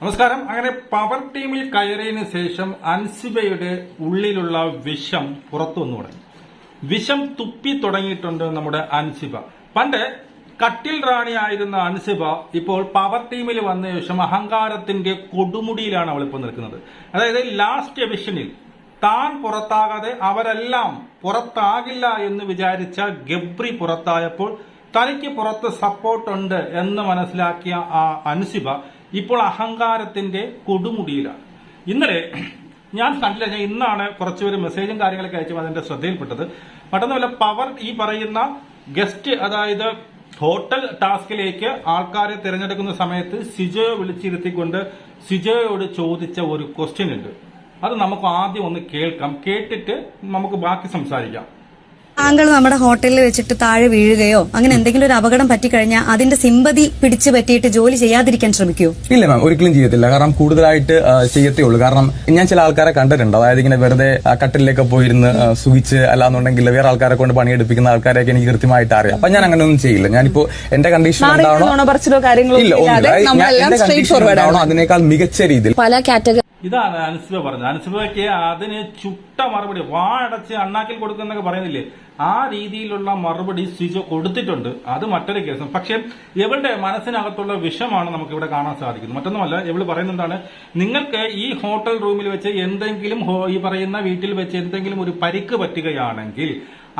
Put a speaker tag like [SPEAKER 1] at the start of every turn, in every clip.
[SPEAKER 1] നമസ്കാരം. അങ്ങനെ പവർ ടീമിൽ കയറിയതിനു ശേഷം അൻസിബയുടെ ഉള്ളിലുള്ള വിഷം പുറത്തു വന്നു തുടങ്ങി. വിഷം തുപ്പി തുടങ്ങിയിട്ടുണ്ട് നമ്മുടെ അൻസിബ. പണ്ട് കട്ടിൽ റാണിയായിരുന്ന അൻസിബ ഇപ്പോൾ പവർ ടീമിൽ വന്ന ശേഷം അഹങ്കാരത്തിന്റെ കൊടുമുടിയിലാണ് അവൾ ഇപ്പോൾ നിൽക്കുന്നത്. അതായത് ലാസ്റ്റ് എവിഷനിൽ താൻ പുറത്താകാതെ അവരെല്ലാം പുറത്താകില്ല എന്ന് വിചാരിച്ച ഗബ്രി പുറത്തായപ്പോൾ തനിക്ക് പുറത്ത് സപ്പോർട്ടുണ്ട് എന്ന് മനസ്സിലാക്കിയ ആ അൻസിബ ഇപ്പോൾ അഹങ്കാരത്തിന്റെ കൊടുമുടിയിലാണ്. ഇന്നലെ ഞാൻ കണ്ടില്ല ഞാൻ ഇന്നാണ് കുറച്ചുപേര് മെസ്സേജും കാര്യങ്ങളൊക്കെ അയച്ചപ്പോൾ അതിന്റെ ശ്രദ്ധയിൽപ്പെട്ടത്. മറ്റൊന്നുമല്ല പവർ ഈ പറയുന്ന ഗസ്റ്റ് അതായത് ഹോട്ടൽ ടാസ്കിലേക്ക് ആൾക്കാരെ തിരഞ്ഞെടുക്കുന്ന സമയത്ത് സിജോയെ വിളിച്ചിരുത്തിക്കൊണ്ട് സിജോയോട് ചോദിച്ച ഒരു ക്വസ്റ്റ്യൻ ഉണ്ട്. അത് നമുക്ക് ആദ്യം ഒന്ന് കേൾക്കാം. കേട്ടിട്ട് നമുക്ക് ബാക്കി സംസാരിക്കാം.
[SPEAKER 2] താങ്കൾ നമ്മുടെ ഹോട്ടലിൽ വെച്ചിട്ട് താഴെ വീഴുകയോ അങ്ങനെ എന്തെങ്കിലും ഒരു അപകടം പറ്റിക്കഴിഞ്ഞാൽ അതിന്റെ സിമ്പതി പിടിച്ചു പറ്റിയിട്ട് ജോലി ചെയ്യാതിരിക്കാൻ ശ്രമിക്കൂ.
[SPEAKER 3] ഇല്ല മാം ഒരിക്കലും ചെയ്യത്തില്ല. കാരണം കൂടുതലായിട്ട് ചെയ്യത്തേ ഉള്ളൂ. കാരണം ഞാൻ ചില ആൾക്കാരെ കണ്ടിട്ടുണ്ട്. അതായത് ഇങ്ങനെ വെറുതെ കട്ടിലേക്ക് പോയിരുന്ന് സുഖിച്ച് അല്ലാന്നുണ്ടെങ്കിൽ വേറെ ആൾക്കാരെ കൊണ്ട് പണിയെടുപ്പിക്കുന്ന ആൾക്കാരെയൊക്കെ എനിക്ക് കൃത്യമായിട്ട് അറിയാം. അപ്പൊ ഞാൻ അങ്ങനെ ഒന്നും ചെയ്യില്ല. ഞാനിപ്പോ എന്റെ കണ്ടീഷൻ എന്താണോ ഇല്ല അതിനേക്കാൾ മികച്ച രീതിയിൽ
[SPEAKER 4] പല കാറ്റഗറി
[SPEAKER 1] ഇതാണ് അനുസ്മ പറഞ്ഞത്. അനുസ്മയ്ക്ക് അതിന് ചുട്ട മറുപടി വാ അടച്ച് അണ്ണാക്കിൽ കൊടുക്കുന്നൊക്കെ പറയുന്നില്ലേ? ആ രീതിയിലുള്ള മറുപടി സിജോ കൊടുത്തിട്ടുണ്ട്. അത് മറ്റൊരു കേസ്. പക്ഷെ ഇവളുടെ മനസ്സിനകത്തുള്ള വിഷമാണ് നമുക്ക് ഇവിടെ കാണാൻ സാധിക്കുന്നത്. മറ്റൊന്നുമല്ല ഇവൾ പറയുന്നതാണ് നിങ്ങൾക്ക് ഈ ഹോട്ടൽ റൂമിൽ വെച്ച് എന്തെങ്കിലും ഈ പറയുന്ന വീട്ടിൽ വെച്ച് എന്തെങ്കിലും ഒരു പരിക്ക് പറ്റുകയാണെങ്കിൽ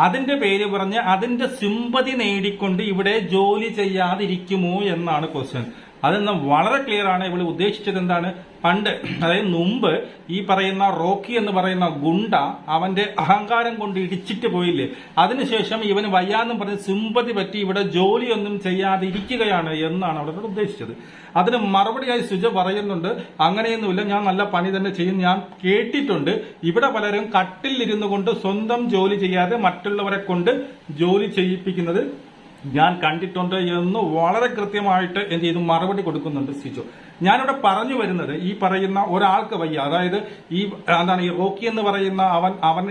[SPEAKER 1] അതിന്റെ പേര് പറഞ്ഞ് അതിന്റെ സിമ്പതി നേടിക്കൊണ്ട് ഇവിടെ ജോലി ചെയ്യാതിരിക്കുമോ എന്നാണ് ക്വസ്റ്റ്യൻ അതെന്ന് വളരെ ക്ലിയർ ആണ്. ഇവിടെ ഉദ്ദേശിച്ചത് എന്താണ്? പണ്ട് അതായത് മുമ്പ് ഈ പറയുന്ന റോക്കി എന്ന് പറയുന്ന ഗുണ്ട അവന്റെ അഹങ്കാരം കൊണ്ട് ഇടിച്ചിട്ട് പോയില്ലേ? അതിനുശേഷം ഇവന് വയ്യാന്നും പറഞ്ഞ് സിമ്പതി പറ്റി ഇവിടെ ജോലിയൊന്നും ചെയ്യാതെ ഇരിക്കുകയാണ് എന്നാണ് അവിടെ ഉദ്ദേശിച്ചത്. അതിന് മറുപടിയായി സുജ പറയുന്നുണ്ട് അങ്ങനെയൊന്നുമില്ല ഞാൻ നല്ല പണി തന്നെ ചെയ്യും. ഞാൻ കേട്ടിട്ടുണ്ട്. ഇവിടെ പലരും കട്ടിലിരുന്നു കൊണ്ട് സ്വന്തം ജോലി ചെയ്യാതെ മറ്റുള്ളവരെ കൊണ്ട് ജോലി ചെയ്യിപ്പിക്കുന്നത് ഞാൻ കണ്ടിട്ടുണ്ട് എന്ന് വളരെ കൃത്യമായിട്ട് എന്ത് ചെയ്തു? മറുപടി കൊടുക്കുന്നുണ്ട് സിജോ. ഞാനിവിടെ പറഞ്ഞു വരുന്നത് ഈ പറയുന്ന ഒരാൾക്ക് വയ്യ. അതായത് ഈ എന്താണ് ഈ റോക്കി എന്ന് പറയുന്ന അവൻ അവൻ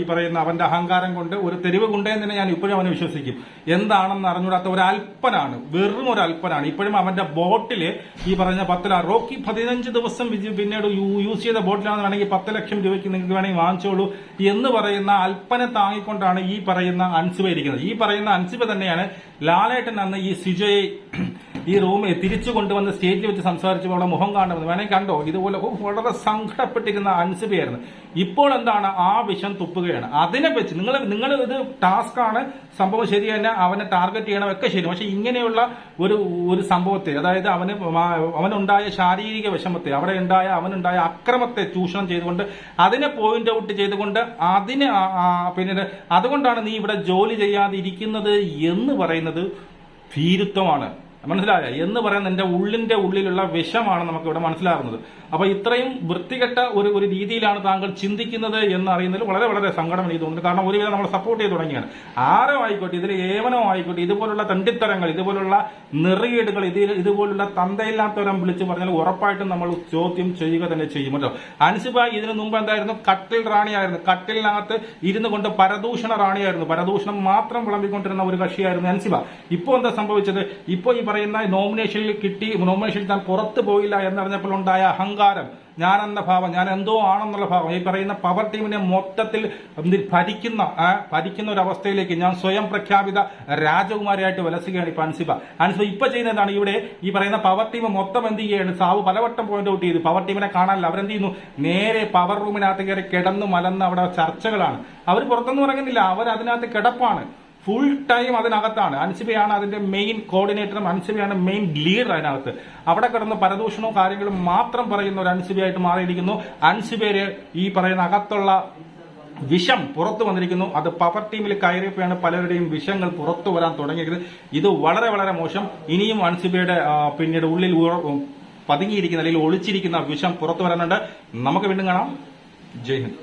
[SPEAKER 1] ഈ പറയുന്ന അവന്റെ അഹങ്കാരം കൊണ്ട് ഒരു തെരുവ് കൊണ്ടേന്ന് തന്നെ ഞാൻ ഇപ്പോഴും അവനെ വിശ്വസിക്കും. എന്താണെന്ന് അറിഞ്ഞൂടാത്ത ഒരു അല്പനാണ് വെറും ഒരു അല്പനാണ് ഇപ്പോഴും അവന്റെ ബോട്ടിൽ ഈ പറഞ്ഞ പത്തില റോക്കി പതിനഞ്ച് ദിവസം പിന്നീട് യൂസ് ചെയ്ത ബോട്ടിലാണെന്ന് വേണമെങ്കിൽ പത്ത് ലക്ഷം രൂപയ്ക്ക് നിങ്ങൾക്ക് വേണമെങ്കിൽ വാങ്ങിച്ചോളൂ എന്ന് പറയുന്ന അല്പനെ താങ്ങിക്കൊണ്ടാണ് ഈ പറയുന്ന അൻസിബ ഇരിക്കുന്നത്. ഈ പറയുന്ന അൻസിബ തന്നെയാണ് ലാലേട്ടൻ അന്ന് ഈ സിജയെ ഈ റൂമിൽ തിരിച്ചു കൊണ്ടുവന്ന് സ്റ്റേജിൽ വെച്ച് സംസാരിച്ചപ്പോൾ അവിടെ മുഖം കാണുന്നത് വേണമെങ്കിൽ കണ്ടോ? ഇതുപോലെ വളരെ സങ്കടപ്പെട്ടിരുന്ന അൻസുബിയായിരുന്നു. ഇപ്പോൾ എന്താണ്? ആ വിഷം തുപ്പുകയാണ്. അതിനെ വെച്ച് നിങ്ങൾ നിങ്ങൾ ഇത് ടാസ്ക് ആണ്. സംഭവം ശരി തന്നെ അവനെ ടാർഗറ്റ് ചെയ്യണം ഒക്കെ ശരി. പക്ഷെ ഇങ്ങനെയുള്ള ഒരു ഒരു സംഭവത്തെ അതായത് അവന് അവനുണ്ടായ ശാരീരിക വിഷമത്തെ അവിടെ ഉണ്ടായ അവനുണ്ടായ അക്രമത്തെ ചൂഷണം ചെയ്തുകൊണ്ട് അതിനെ പോയിന്റ് ഔട്ട് ചെയ്തുകൊണ്ട് അതിന് പിന്നീട് അതുകൊണ്ടാണ് നീ ഇവിടെ ജോലി ചെയ്യാതിരിക്കുന്നത് എന്ന് പറയുന്നത് ഭീരുത്വമാണ്. മനസ്സിലായ? എന്ന് പറയുന്ന എന്റെ ഉള്ളിന്റെ ഉള്ളിലുള്ള വിഷമാണ് നമുക്ക് ഇവിടെ മനസ്സിലാകുന്നത്. അപ്പൊ ഇത്രയും വൃത്തികെട്ട ഒരു ഒരു രീതിയിലാണ് താങ്കൾ ചിന്തിക്കുന്നത് എന്ന് അറിയുന്നതിൽ വളരെ വളരെ സങ്കടം എനിക്ക് തോന്നുന്നു. കാരണം ഒരുവിധം നമ്മൾ സപ്പോർട്ട് ചെയ്ത് തുടങ്ങിയാണ്. ആരോ ആയിക്കോട്ടെ ഇതിൽ ഏവനോ ആയിക്കോട്ടെ ഇതുപോലുള്ള തണ്ടിത്തരങ്ങൾ ഇതുപോലുള്ള നിറയീടുകൾ ഇത് ഇതുപോലുള്ള തന്തയില്ലാത്തവരം വിളിച്ചു പറഞ്ഞാൽ ഉറപ്പായിട്ടും നമ്മൾ ചോദ്യം ചെയ്യുക തന്നെ ചെയ്യും കേട്ടോ. അൻസിബ ഇതിനു മുമ്പ് എന്തായിരുന്നു? കട്ടിൽ റാണിയായിരുന്നു. കട്ടിലിനകത്ത് ഇരുന്നു കൊണ്ട് പരദൂഷണ റാണിയായിരുന്നു. പരദൂഷണം മാത്രം വിളമ്പിക്കൊണ്ടിരുന്ന ഒരു കക്ഷിയായിരുന്നു അൻസിബ. ഇപ്പോൾ എന്താ സംഭവിച്ചത്? ഇപ്പോൾ ഈ പറയുന്ന നോമിനേഷനിൽ കിട്ടി നോമിനേഷനിൽ താൻ പുറത്തു പോയില്ല എന്നറിഞ്ഞപ്പോൾ ഉണ്ടായ അഹങ്കാരം എന്ന ഭാവം ഞാൻ എന്തോ ആണെന്നുള്ള ഭാവം ഈ പറയുന്ന പവർ ടീമിനെ മൊത്തത്തിൽ ഭരിക്കുന്ന ഭരിക്കുന്ന ഒരു അവസ്ഥയിലേക്ക് ഞാൻ സ്വയം പ്രഖ്യാപിത രാജകുമാരിയായിട്ട് വിലസുകയാണ് ഇപ്പൊ അൻസിബ അൻസിബ ഇപ്പൊ ചെയ്യുന്നതാണ് ഇവിടെ ഈ പറയുന്ന പവർ ടീം മൊത്തം എന്ത് ചെയ്യാണ് സാവ് പലവട്ടം പോയിന്റ് ഔട്ട് ചെയ്തു. പവർ ടീമിനെ കാണാനില്ല. അവരെന്ത് ചെയ്യുന്നു? നേരെ പവർ റൂമിനകത്ത് കയറി കിടന്നു മലന്ന് അവിടെ ചർച്ചകളാണ്. അവർ പുറത്തൊന്നും ഇറങ്ങുന്നില്ല. അവർ അതിനകത്ത് കിടപ്പാണ്. ഫുൾ ടൈം അതിനകത്താണ്. അൻസിബയാണ് അതിന്റെ മെയിൻ കോർഡിനേറ്ററും അൻസിബയാണ് മെയിൻ ലീഡർ അതിനകത്ത്. അവിടെ കിടന്ന് പരദൂഷണവും കാര്യങ്ങളും മാത്രം പറയുന്ന ഒരു അൻസിബയായിട്ട് മാറിയിരിക്കുന്നു. അൻസിബേര് ഈ പറയുന്ന അകത്തുള്ള വിഷം പുറത്തു വന്നിരിക്കുന്നു. അത് പവർ ടീമിൽ കയറിയപ്പോഴാണ് പലരുടെയും വിഷങ്ങൾ പുറത്തു വരാൻ തുടങ്ങിയത്. ഇത് വളരെ വളരെ മോശം. ഇനിയും അൻസിബയുടെ പിന്നീട് ഉള്ളിൽ പതുങ്ങിയിരിക്കുന്ന അല്ലെങ്കിൽ ഒളിച്ചിരിക്കുന്ന വിഷം പുറത്തു വരാനുണ്ട്. നമുക്ക് വീണ്ടും കാണാം. ജയ് ഹിന്ദ്.